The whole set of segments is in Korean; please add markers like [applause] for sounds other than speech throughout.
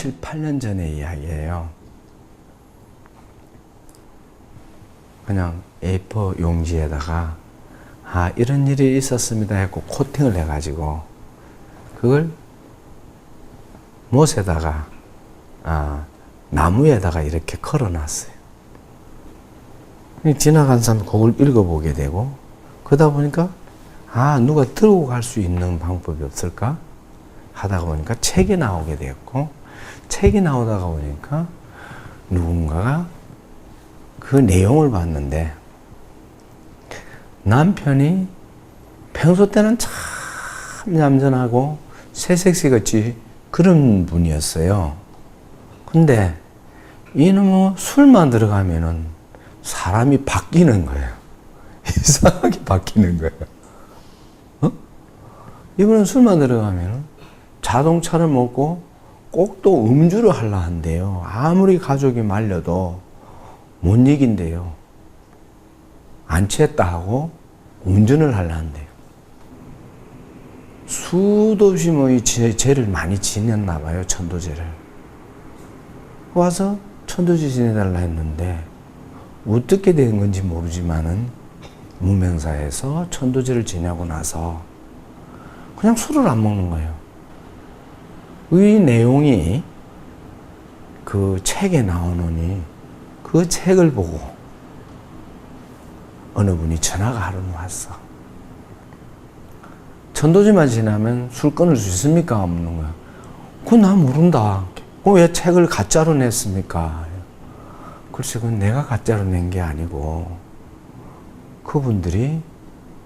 7, 8년 전의 이야기예요. 그냥 A4 용지에다가 아 이런 일이 있었습니다 했고 코팅을 해가지고 그걸 못에다가 아 나무에다가 이렇게 걸어놨어요. 지나간 사람 그걸 읽어보게 되고 그러다 보니까 아 누가 들고 갈 수 있는 방법이 없을까 하다가 보니까 책이 나오게 되었고 책이 나오다가 보니까 누군가가 그 내용을 봤는데 남편이 평소 때는 참 얌전하고 새색시같이 그런 분이었어요. 근데 이놈의 술만 들어가면은 사람이 바뀌는 거예요. [laughs] 이상하게 바뀌는 거예요. 어? 이분은 술만 들어가면은 자동차를 먹고 꼭 또 음주를 하려 한대요. 아무리 가족이 말려도 못 이긴대요. 안 취했다 하고 운전을 하려 한대요. 수도 없이 뭐 이 죄를 많이 지냈나 봐요. 천도제를. 와서 천도제 지내달라 했는데 어떻게 된 건지 모르지만은 무명사에서 천도제를 지내고 나서 그냥 술을 안 먹는 거예요. 이 내용이 그 책에 나오느니 그 책을 보고 어느 분이 전화가 하루는 왔어. 천도지만 지나면 술 끊을 수 있습니까? 없는 거야. 그건 나 모른다. 그왜 책을 가짜로 냈습니까? 글쎄, 그건 내가 가짜로 낸 게 아니고 그분들이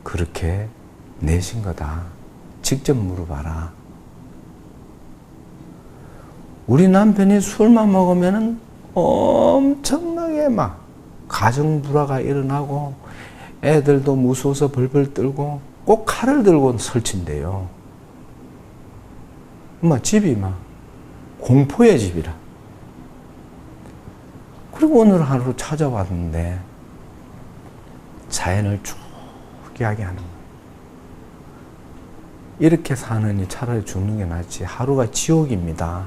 그렇게 내신 거다. 직접 물어봐라. 우리 남편이 술만 먹으면은 엄청나게 막 가정 불화가 일어나고 애들도 무서워서 벌벌 떨고 꼭 칼을 들고 설친대요. 막 집이 막 공포의 집이라. 그리고 오늘 하루 찾아왔는데 자연을 쭉 이야기하는 거예요. 이렇게 사느니 차라리 죽는 게 낫지. 하루가 지옥입니다.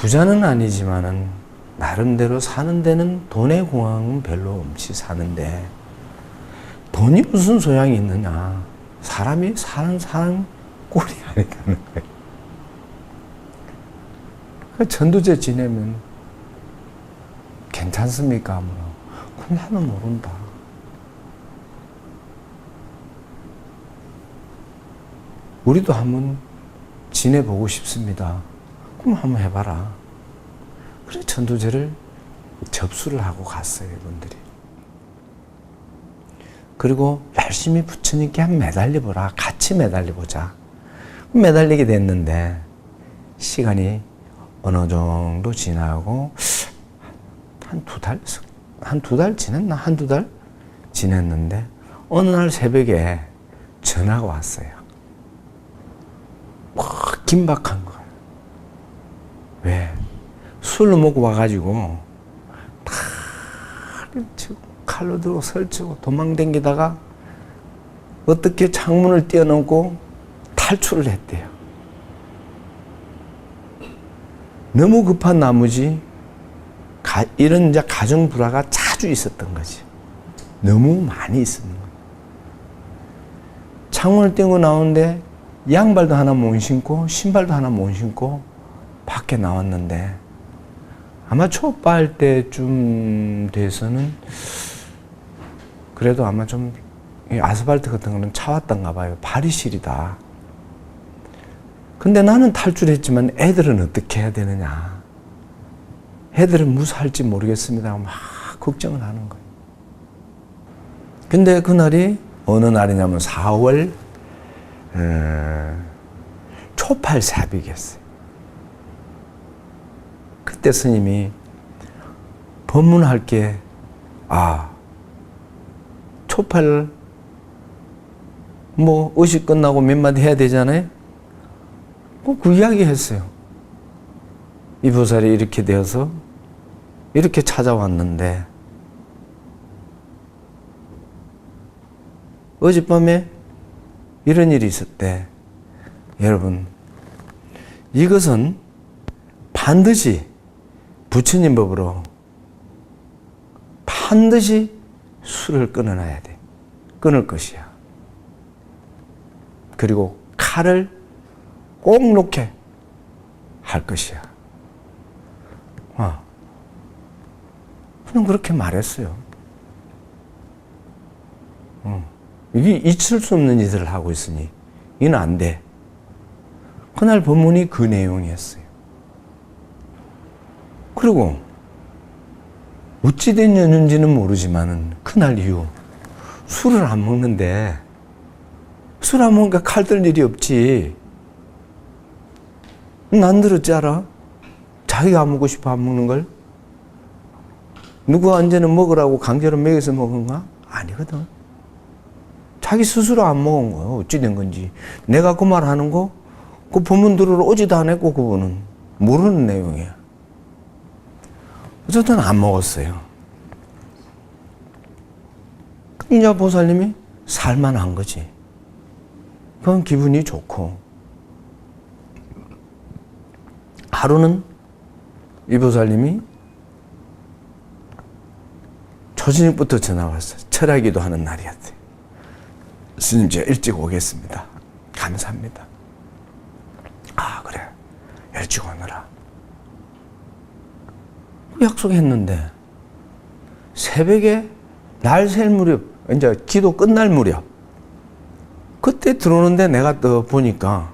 부자는 아니지만은 나름대로 사는 데는 돈의 공황은 별로 없이 사는데 돈이 무슨 소양이 있느냐. 사람이 사는 사람 꼴이 아니라는 거예요. 그 전도제 지내면 괜찮습니까? 뭐. 그 나는 모른다. 우리도 한번 지내보고 싶습니다. 그럼 한번 해봐라. 그래, 전도제를 접수를 하고 갔어요, 이분들이. 그리고 열심히 부처님께 한 매달려보라. 같이 매달려보자. 매달리게 됐는데, 시간이 어느 정도 지나고, 한 두 달, 한 두 달 지냈나? 한 두 달 지냈는데, 어느 날 새벽에 전화가 왔어요. 확 긴박한 거예요. 왜? 술을 먹고 와가지고 치고 칼로 들고 설치고 도망댕기다가 어떻게 창문을 뛰어넘고 탈출을 했대요. 너무 급한 나머지 가, 이런 이제 가정 불화가 자주 있었던 거지. 너무 많이 있었는 거예요. 창문을 뛰고 나오는데 양발도 하나 못 신고 신발도 하나 못 신고 밖에 나왔는데 아마 초빠 할 때쯤 돼서는 그래도 아마 좀 아스팔트 같은 거는 차왔던가 봐요. 발이 시리다. 근데 나는 탈출했지만 애들은 어떻게 해야 되느냐. 애들은 무사할지 모르겠습니다. 막 걱정을 하는 거예요. 근데 그날이 어느 날이냐면 4월 음, 초팔 새벽이었어요. 그때 스님이 법문할 게, 아, 초팔, 뭐, 의식 끝나고 몇 마디 해야 되잖아요? 그, 그 이야기 했어요. 이 보살이 이렇게 되어서 이렇게 찾아왔는데, 어젯밤에 이런 일이 있었대. 여러분, 이것은 반드시 부처님 법으로 반드시 술을 끊어놔야 돼. 끊을 것이야. 그리고 칼을 꼭 놓게 할 것이야. 어. 그냥 그렇게 말했어요. 어. 이게 있을 수 없는 짓을 하고 있으니 이는 안 돼. 그날 본문이 그 내용이었어요. 그리고 어찌 된 연인지는 모르지만은 그날 이후 술을 안 먹는데 술 안 먹으니까 칼들 일이 없지. 난 들었지 알아? 자기가 안 먹고 싶어 안 먹는 걸? 누가 언제는 먹으라고 강제로 먹여서 먹은가? 아니거든. 자기 스스로 안 먹은 거야. 어찌 된 건지. 내가 그 말 하는 거, 그 본문 들으러 오지도 않았고, 그분은. 모르는 내용이야. 어쨌든 안 먹었어요. 이제 보살님이 살만한 거지. 그건 기분이 좋고. 하루는 이 보살님이 초저녁부터 전화 왔어요. 철야기도 하는 날이었어요. 스님 제가 일찍 오겠습니다. 감사합니다. 아 그래 일찍 오너라. 약속했는데 새벽에 날 셀 무렵 이제 기도 끝날 무렵 그때 들어오는데 내가 또 보니까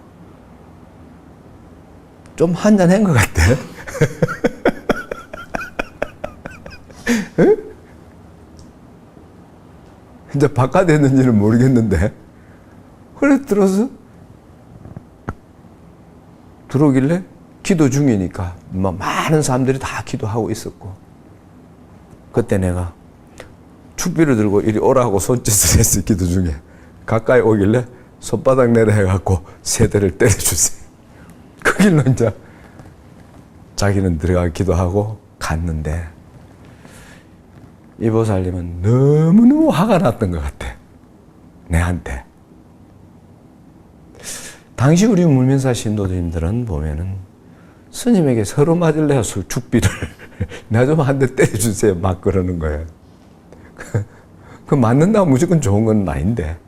좀 한잔 한 것 같아. [laughs] 응? 이제 바깥에 했는지는 모르겠는데 그래 들어서 들어오길래 기도 중이니까 뭐 많은 사람들이 다 기도하고 있었고. 그때 내가 축비를 들고 이리 오라고 손짓을 했어 기도 중에. 가까이 오길래 손바닥 내려 해갖고 세 대를 때려주세요. [laughs] 그 길로 이제 자기는 들어가 기도하고 갔는데 이 보살님은 너무너무 화가 났던 것 같아 내한테. 당시 우리 물면사 신도님들은 보면은 스님에게 서로 맞을래야 술 죽비를 [laughs] 나 좀 한 대 때려주세요 막 그러는 거예요. 그 맞는다고 무조건 좋은 건 아닌데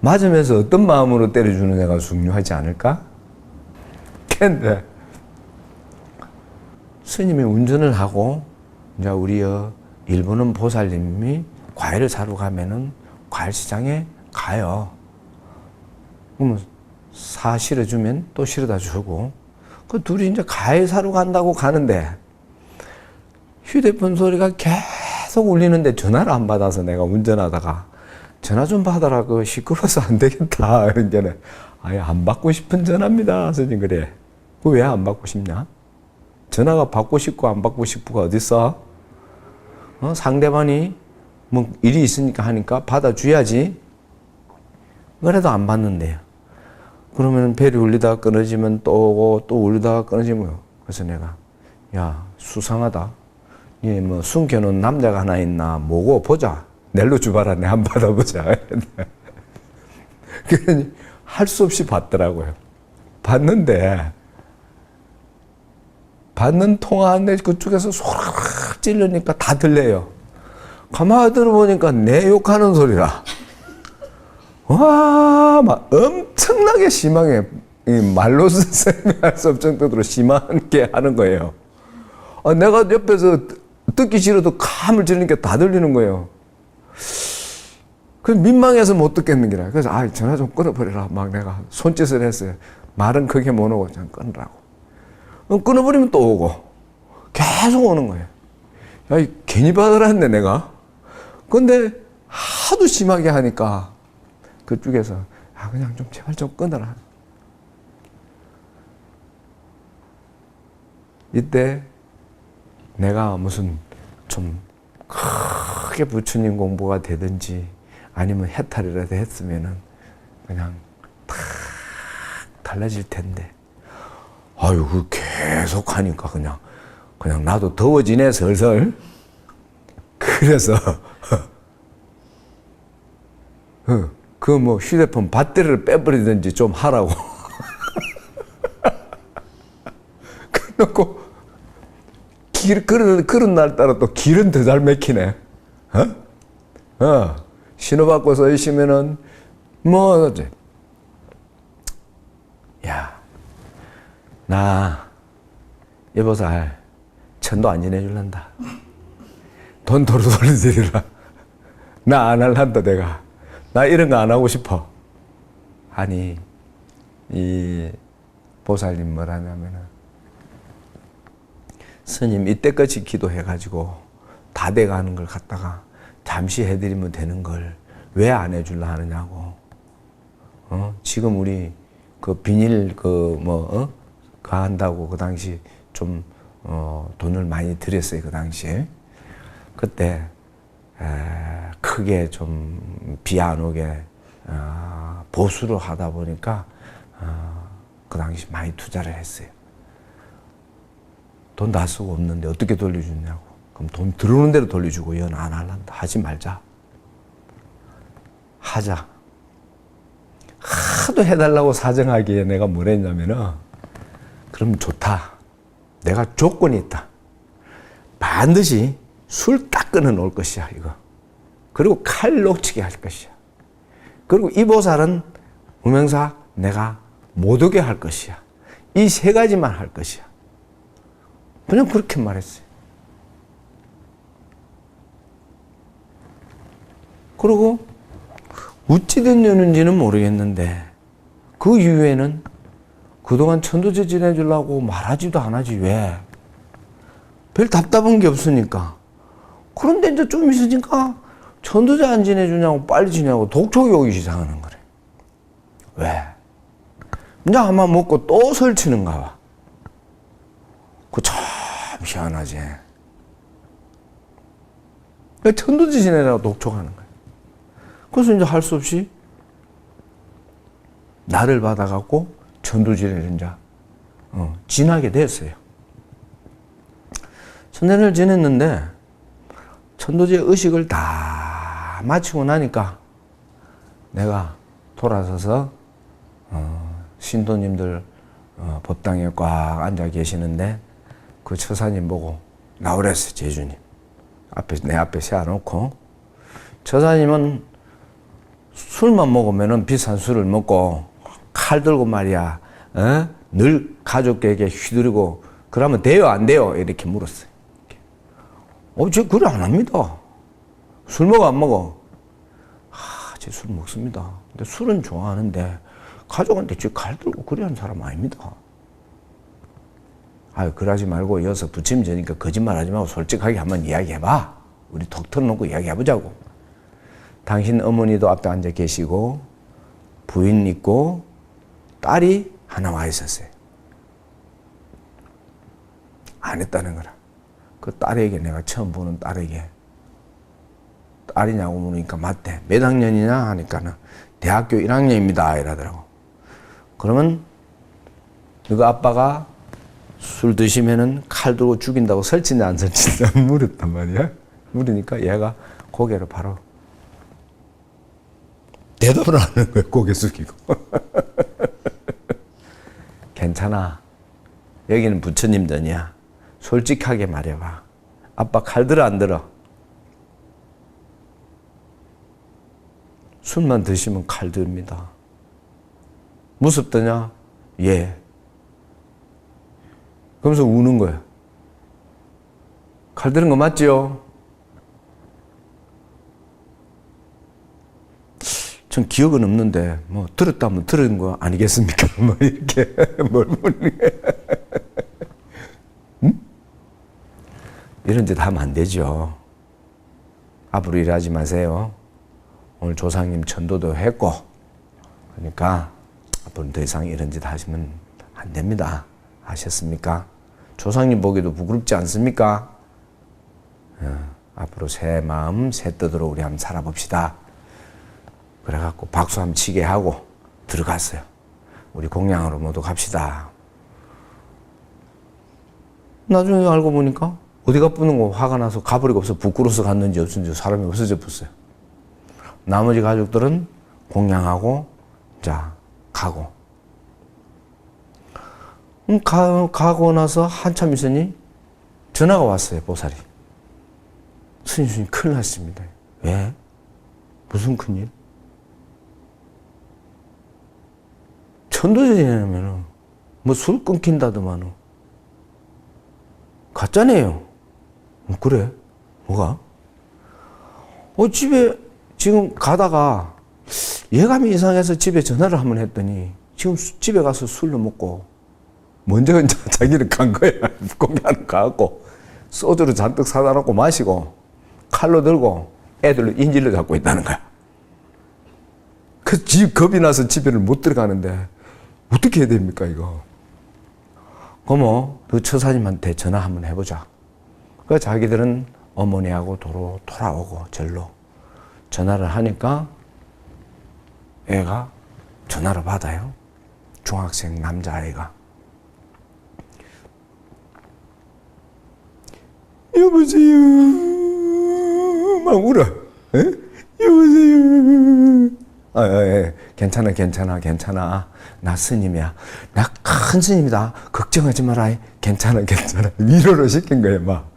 맞으면서 어떤 마음으로 때려주느냐가 중요하지 않을까? 근데 스님이 운전을 하고 이제 우리여 일본은 보살님이 과일을 사러 가면은 과일 시장에 가요. 그러면 사 실어주면 또 실어다 주고 그 둘이 이제 사러 간다고 가는데 휴대폰 소리가 계속 울리는데 전화를 안 받아서 내가 운전하다가 전화 좀 받아라 그 시끄러워서 안 되겠다. [laughs] 이제는 아예 안 받고 싶은 전화입니다. 스님 그래. 그 왜 안 받고 싶냐? 전화가 받고 싶고 안 받고 싶고가 어딨어? 어? 상대방이 뭐 일이 있으니까 하니까 받아줘야지. 그래도 안 받는데요 그러면 벨이 울리다가 끊어지면 또 오고 또 울리다가 끊어지면 그래서 내가 야 수상하다. 얘뭐 숨겨놓은 남자가 하나 있나 뭐고 보자. 넬로 주봐라 내 한 받아보자. [laughs] 그러니 할 수 없이 받더라고요. 받는데 받는 통화인데 그쪽에서 소락 찔르니까 다 들려요. 가만히 들어보니까 내 욕하는 소리라. 와, 막 엄청나게 심하게 이 말로 [laughs] 설명할 수 없을 정도로 심하게 하는 거예요. 아, 내가 옆에서 듣기 싫어도 감을 지르니까 다 들리는 거예요. 그 민망해서 못 듣겠는 게라. 그래서 아 전화 좀 끊어버려라. 막 내가 손짓을 했어요. 말은 크게 못 오고 좀 끊으라고. 끊어버리면 또 오고 계속 오는 거예요. 야, 이 괜히 받으라는데 내가. 근데 하도 심하게 하니까 그쪽에서 아 그냥 좀 제발 좀 끊어라. 이때 내가 무슨 좀 크게 부처님 공부가 되든지 아니면 해탈이라도 했으면은 그냥 탁 달라질 텐데. 아유 그 계속 하니까 그냥 그냥 나도 더워지네 슬슬 그래서 [laughs] 그 뭐 휴대폰 배터리를 빼버리든지 좀 하라고. [laughs] 놓고 길 그런 그런 날 따라 또 길은 더 잘 맥히네. 어? 어. 신호받고 서 있으면은 뭐 어째. 야. 나 여보살 천도 안 지내줄란다. 돈 도로 돌려드리라. 나 안 할란다 내가. 나 이런 거 안 하고 싶어. 아니 이 보살님 뭐라냐면은 스님 이때까지 기도해 가지고 다 돼가는 걸 갖다가 잠시 해드리면 되는 걸 왜 안 해줄라 하느냐고. 어? 지금 우리 그 비닐 그뭐 어? 그 한다고 그 당시 좀 어, 돈을 많이 들였어요 그 당시에. 그때 에, 크게 좀 비 안 오게 어, 보수를 하다 보니까 어, 그 당시 많이 투자를 했어요. 돈 다 쓰고 없는데 어떻게 돌려주냐고. 그럼 돈 들어오는 대로 돌려주고 연안 할란다. 하지 말자. 하자. 하도 해달라고 사정하기에 내가 뭘 했냐면은 그럼 좋다. 내가 조건이 있다. 반드시 술 딱 끊어 놓을 것이야, 이거. 그리고 칼 놓치게 할 것이야. 그리고 이 보살은 무명사 내가 못 오게 할 것이야. 이 세 가지만 할 것이야. 그냥 그렇게 말했어요. 그리고 어찌된 년인지는 모르겠는데 그 이후에는 그동안 천도제 지내주려고 말하지도 안 하지 왜? 별 답답한 게 없으니까. 그런데 이제 좀 있으니까 천도제 안 지내주냐고 빨리 지내고 독촉이 오기 시작하는 거래. 왜? 이제 아마 먹고 또 설치는가 봐. 그참 희한하지. 천도제 지내라고 독촉하는 거야. 그래서 이제 할 수 없이 나를 받아갖고 천도지를 이제 어, 지나게 됐어요. 천도를 지냈는데 천도제 의식을 다 마치고 나니까 내가 돌아서서 어, 신도님들 어, 법당에 꽉 앉아 계시는데 그 처사님 보고 나오랬어 제주님 앞에 내 앞에 세워놓고 처사님은 술만 먹으면은 비싼 술을 먹고 칼 들고 말이야, 어? 늘 가족에게 휘두르고 그러면 돼요 안 돼요 이렇게 물었어요. 어, 저 그래 안 합니다. 술 먹어 안 먹어? 아, 제 술 먹습니다. 근데 술은 좋아하는데 가족한테 저칼 들고 그래 하는 사람 아닙니다. 아유, 그러지 말고 이어서 부침저니까 거짓말 하지 말고 솔직하게 한번 이야기해봐. 우리 톡 털어놓고 이야기해보자고. 당신 어머니도 앞에 앉아 계시고 부인 있고 딸이 하나 와 있었어요. 안 했다는 거라. 그 딸에게 내가 처음 보는 딸에게 딸이냐고 물으니까 맞대. 몇 학년이냐 하니까는 대학교 1학년입니다 이러더라고. 그러면 너그 아빠가 술 드시면은 칼 들고 죽인다고 설치냐 안 설치냐 [laughs] 물었단 말이야. 물으니까 얘가 고개를 바로 대답을 하는 거예요. 고개 숙이고. [laughs] 괜찮아. 여기는 부처님 전이야. 솔직하게 말해봐. 아빠 칼 들어 안 들어? 술만 드시면 칼 듭니다. 무섭더냐? 예. 그러면서 우는 거야. 칼 드는 거 맞지요? 전 기억은 없는데 뭐 들었다면 들은 거 아니겠습니까? [laughs] 뭐 이렇게 [laughs] 뭘 음? 이런 짓 하면 안 되죠. 앞으로 일하지 마세요. 오늘 조상님 천도도 했고 그러니까 앞으로 더 이상 이런 짓 하시면 안 됩니다. 아셨습니까? 조상님 보기도 부끄럽지 않습니까? 어, 앞으로 새 마음 새 뜻으로 우리 한번 살아봅시다. 그래갖고 박수 한번 치게 하고 들어갔어요. 우리 공양으로 모두 갑시다. 나중에 알고 보니까 어디가 뿌는 거 화가 나서 가버리고 없어 부끄러워서 갔는지 없는지 사람이 없어져 버렸어요. 나머지 가족들은 공양하고 자 가고 음, 가, 가고 나서 한참 있으니 전화가 왔어요, 보살이. 스님, 스님, 큰일 났습니다. 왜? 무슨 큰일? 천도제냐면은, 뭐 술 끊긴다더만은. 가짜네요. 어, 그래? 뭐가? 어, 집에 지금 가다가 예감이 이상해서 집에 전화를 한번 했더니 지금 수- 집에 가서 술로 먹고 먼저 이제 [laughs] 자기는 간 거야. [laughs] 공개하는 가갖고 소주를 잔뜩 사다 놓고 마시고 칼로 들고 애들을 인질로 잡고 있다는 거야. 그집 겁이 나서 집에를 못 들어가는데 어떻게 해야 됩니까 이거? 그뭐 그 처사님한테 전화 한번 해보자. 그 자기들은 어머니하고 도로 돌아오고 절로 전화를 하니까 애가 전화를 받아요. 중학생 남자아이가. 여보세요. 막 울어. 에? 여보세요. 아, 예, 예. 괜찮아, 괜찮아, 괜찮아. 나 스님이야. 나 큰 스님이다. 걱정하지 마라. 괜찮아, 괜찮아. 위로를 시킨 거예요, 막.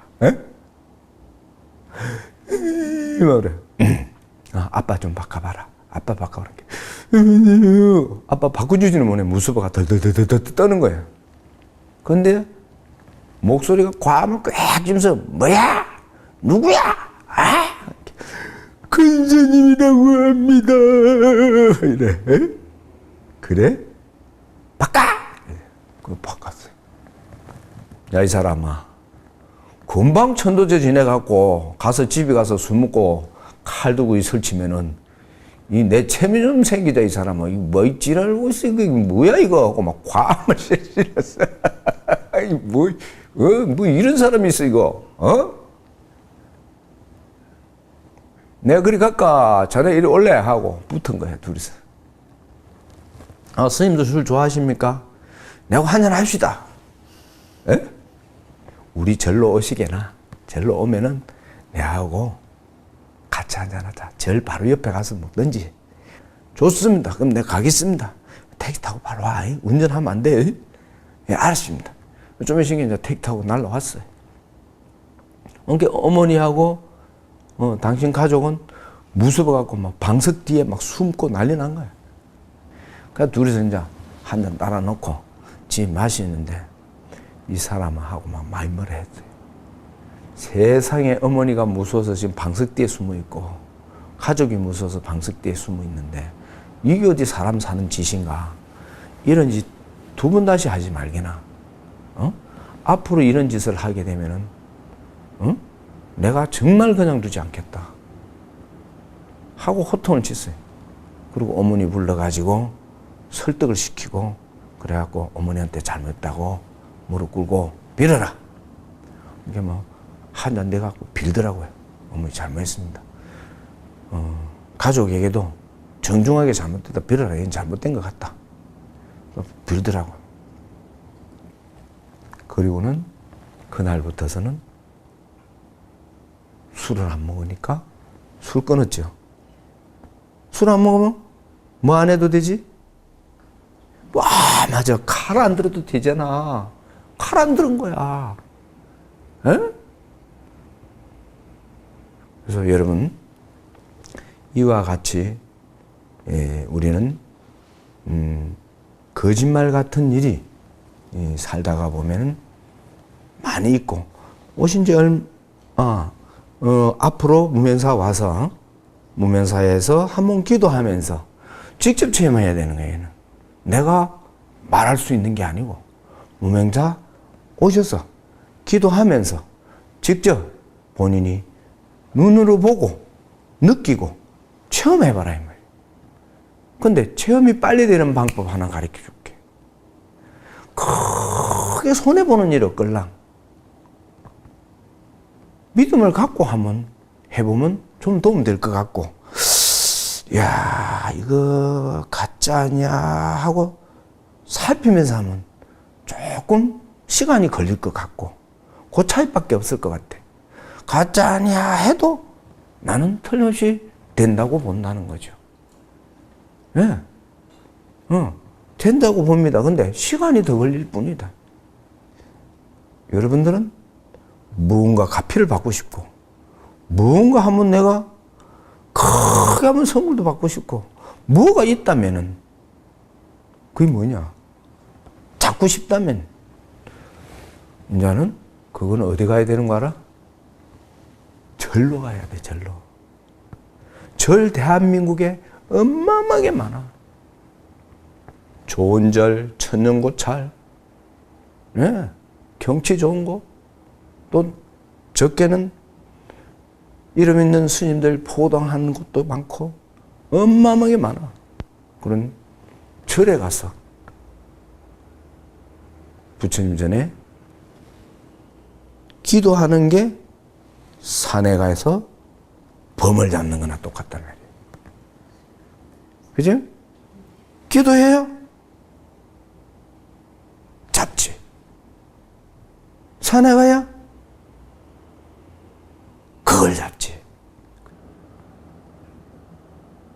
그래. 아, 아빠 좀 바꿔봐라. 아빠 바꿔보라. 아빠 바꿔주지는 못해. 무수버가 덜덜덜덜 떠는 거예요. 근데 목소리가 과음을 꽉 쥐면서 뭐야? 누구야? 아? 근사님이라고 합니다. 이래. 에? 그래? 바꿔! 그 바꿨어요. 야, 이 사람아. 금방 천도제 지내갖고 가서 집에 가서 술 먹고 칼이 설치면은 이 내 체면 좀 생기자 이 사람아 이뭐 지랄고 있어 이거 뭐야 이거 하고 막 과음을 [laughs] 아이 뭐, 어? 뭐 이런 사람이 있어 이거 어? 내가 그리 갈까 자네 이리 올래 하고 붙은 거야 둘이서 아 스님도 술 좋아하십니까? 내가 한잔 합시다 에? 우리 절로 오시게나 절로 오면은 내하고 같이 한잔하자. 절 바로 옆에 가서 먹든지. 좋습니다. 그럼 내가 가겠습니다. 택시 타고 바로 와. 이. 운전하면 안 돼. 예, 알았습니다. 좀 있으니까 이제 택시 타고 날라왔어요. 그러니까 어머니하고 어, 당신 가족은 무서워갖고 막 방석 뒤에 막 숨고 난리 난 거야. 그러니까 둘이서 이제 한 잔 따라 놓고 집 마시는데 이 사람하고 막 말머리 했어요. 세상에 어머니가 무서워서 지금 방석 뒤에 숨어 있고 가족이 무서워서 방석 뒤에 숨어 있는데 이게 어디 사람 사는 짓인가? 이런 짓 두 번 다시 하지 말게나. 어? 앞으로 이런 짓을 하게 되면은 어? 내가 정말 그냥 두지 않겠다. 하고 호통을 쳤어요. 그리고 어머니 불러가지고 설득을 시키고 그래갖고 어머니한테 잘못했다고 무릎 꿇고 빌어라. 이게 뭐 한잔 내갖고 빌더라고요. 어머니 잘못했습니다. 어, 가족에게도 정중하게 잘못됐다 빌어라. 이건 잘못된 것 같다. 빌더라고요. 그리고는 그날부터서는 술을 안 먹으니까 술 끊었죠. 술 안 먹으면 뭐 안 해도 되지? 와, 맞아. 칼 안 들어도 되잖아. 칼 안 들은 거야. 에? 그래서 여러분, 이와 같이, 예, 우리는, 음, 거짓말 같은 일이 예, 살다가 보면은 많이 있고, 오신 지 얼, 아, 어, 앞으로 무면사 와서, 무면사에서 한 번 기도하면서 직접 체험해야 되는 거예요. 내가 말할 수 있는 게 아니고, 무명자 오셔서 기도하면서 직접 본인이 눈으로 보고 느끼고 체험해봐라 이 말이에요. 근데 체험이 빨리 되는 방법 하나 가르쳐 줄게. 크게 손해보는 일 없걸랑. 믿음을 갖고 한번 해보면 좀 도움 될 것 같고, 야 이거 가짜냐 하고 살피면서 하면 조금 시간이 걸릴 것 같고, 그 차이밖에 없을 것 같아. 가짜냐 해도 나는 틀림없이 된다고 본다는 거죠. 예. 어, 된다고 봅니다. 근데 시간이 더 걸릴 뿐이다. 여러분들은 무언가 가피를 받고 싶고, 무언가 하면 내가 크게 하면 선물도 받고 싶고, 뭐가 있다면은, 그게 뭐냐? 잡고 싶다면, 이제는 그건 어디 가야 되는 거 알아? 절로 가야 돼, 절로. 절 대한민국에 어마어마하게 많아. 좋은 절, 천년고찰, 예, 경치 좋은 곳, 또 적게는 이름 있는 스님들 포당하는 곳도 많고, 어마어마하게 많아. 그런 절에 가서 부처님 전에 기도하는 게 산에 가서 범을 잡는 거나 똑같단 말이에요. 그죠? 기도해요? 잡지. 산에 가야? 그걸 잡지.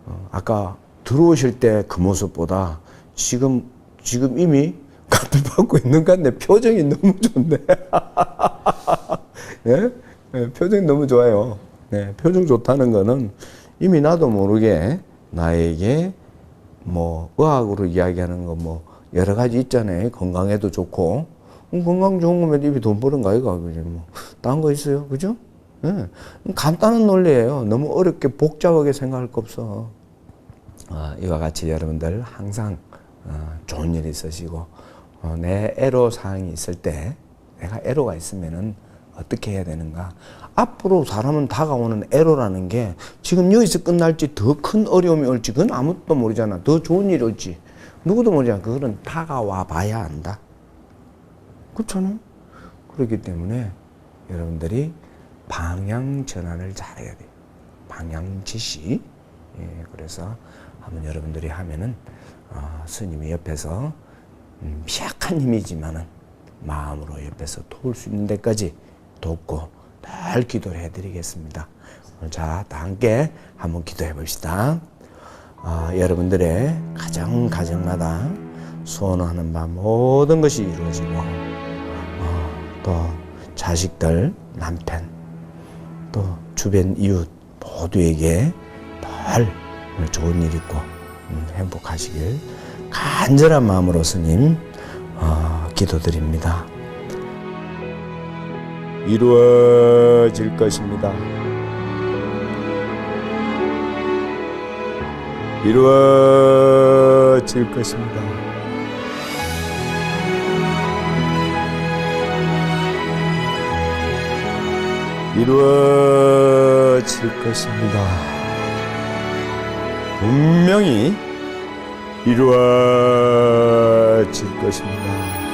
어, 아까 들어오실 때 그 모습보다 지금, 지금 이미 값을 받고 있는 것 같네. 표정이 너무 좋네. [laughs] 예? 예, 표정이 너무 좋아요. 네, 표정 좋다는 거는 이미 나도 모르게 나에게 뭐 의학으로 이야기하는 거 뭐 여러 가지 있잖아요. 건강에도 좋고 음, 건강 좋은 거면 입이 돈 버는 거 아이가 그지 뭐딴 거 있어요, 그죠? 예, 간단한 논리예요. 너무 어렵게 복잡하게 생각할 거 없어. 어, 이와 같이 여러분들 항상 어, 좋은 일 있으시고 어, 내 애로 사항이 있을 때 내가 애로가 있으면은 어떻게 해야 되는가? 앞으로 사람은 다가오는 애로라는 게 지금 여기서 끝날지 더 큰 어려움이 올지 그건 아무도 모르잖아. 더 좋은 일이 올지 누구도 모르잖아. 그거는 다가와 봐야 안다. 그렇잖아요. 그렇기 때문에 여러분들이 방향 전환을 잘해야 돼요. 방향 지시. 예, 그래서 한번 여러분들이 하면은 어, 스님이 옆에서 음, 미약한 힘이지만은 마음으로 옆에서 도울 수 있는 데까지 돕고 늘 기도를 해드리겠습니다. 자, 다 함께 한번 기도해 봅시다. 어, 여러분들의 가정 가정마다 소원하는 바 모든 것이 이루어지고 어, 또 자식들, 남편, 또 주변 이웃 모두에게 늘 좋은 일 있고 음, 행복하시길 간절한 마음으로 스님 어, 기도드립니다. 이루어질 것입니다. 이루어질 것입니다. 이루어질 것입니다. 분명히 이루어질 것입니다.